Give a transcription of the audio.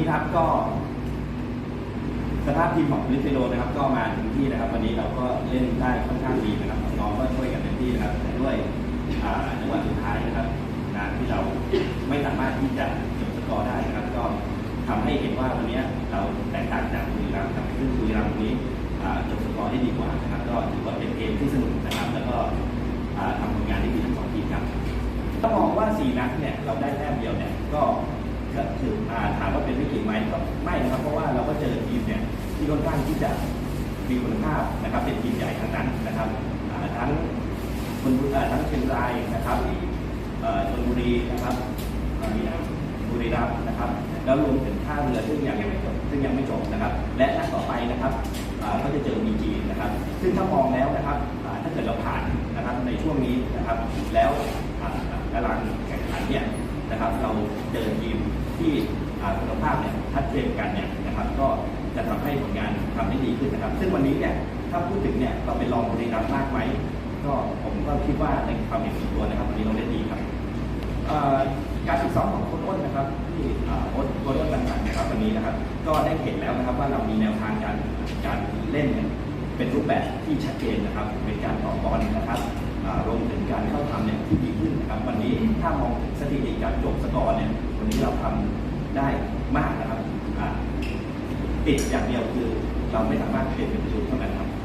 นี่ครับก็ สภาพทีมของลิเทโรนะครับ ก็มาถึงที่นะครับ วันนี้เราก็เล่นได้ค่อนข้างดีนะครับน้องก็ช่วยกันเต็มที่นะครับแต่ด้วยอ่าจังหวะสุดท้ายนะครับงานที่เราไม่สามารถที่จะจบสกอร์ได้นะครับ ก็ทำให้เห็นว่าวันนี้เราแตกต่างจากบุรีรัมย์ครับซึ่งบุรีรัมย์นนี้จบสกอร์ได้ดีกว่านะครับ ก็ถือว่าเป็นเกมที่สนุกนะครับ แล้วก็ทำผลงานได้ดีทั้งสองทีมครับถ้ามองว่าสี่นัดเนี่ยเราได้แต้มเดียวเนี่ยก็ถือถามว่าเป็น ไหมก็ไม่นะครับเพราะว่าเราก็เจอทีมเนี่ยที่ค่อนข้างที่จะมีคุณภาพนะครับเป็นทีมใหญ่ทั้งนั้นนะครับทั้งคนบุรีทั้งเชียงรายนะครับชลบุรีนะครับอ่าบุรีรัมย์นะครับ แล้วรวมถึงท่าเรือซึ่งยังไม่จบซึ่งยังไม่จบนะครับ และนัดต่อไปนะครับก็จะเจอมีจีนนะครับ ซึ่งถ้ามองแล้วนะครับถ้าเกิดเราผ่านนะครับในช่วงนี้นะครับแล้วอ่าตารางแข่งขันเนี่ยนะครับ เราเจอทีม ที่คุณภาพเนี่ยทัดเจนกันเนี่ยนะครับ ก็จะทำให้ผลงานทำได้ดีขึ้นนะครับ ซึ่งวันนี้เนี่ยถ้าพูดถึงเนี่ยเราเป็นรองบุรีรัมย์มากไหมก็ผมก็คิดว่าในความเห็นส่วนตัวนะครับวันนี้เราเล่นดีครับการฝึกซ้อมของโค้ชอ้นนะครับที่โค้ชโค้ชอ้นต่างๆนะครับวันนี้นะครับ ก็ได้เห็นแล้วนะครับว่าเรามีแนวทางการการเล่นเป็นรูปแบบที่ชัดเจนนะครับ เป็นการต่อบอลนะครับรวมถึงการเข้าทำเนี่ยที่ดีขึ้นนะครับ วันนี้ถ้ามองสถิติการจบสกอร์เนี่ย วันนี้เราทำได้มากนะครับอ่าติดอย่างเดียวคือเราไม่สามารถเปลี่ยนเป็นประตูเท่านั้นครับ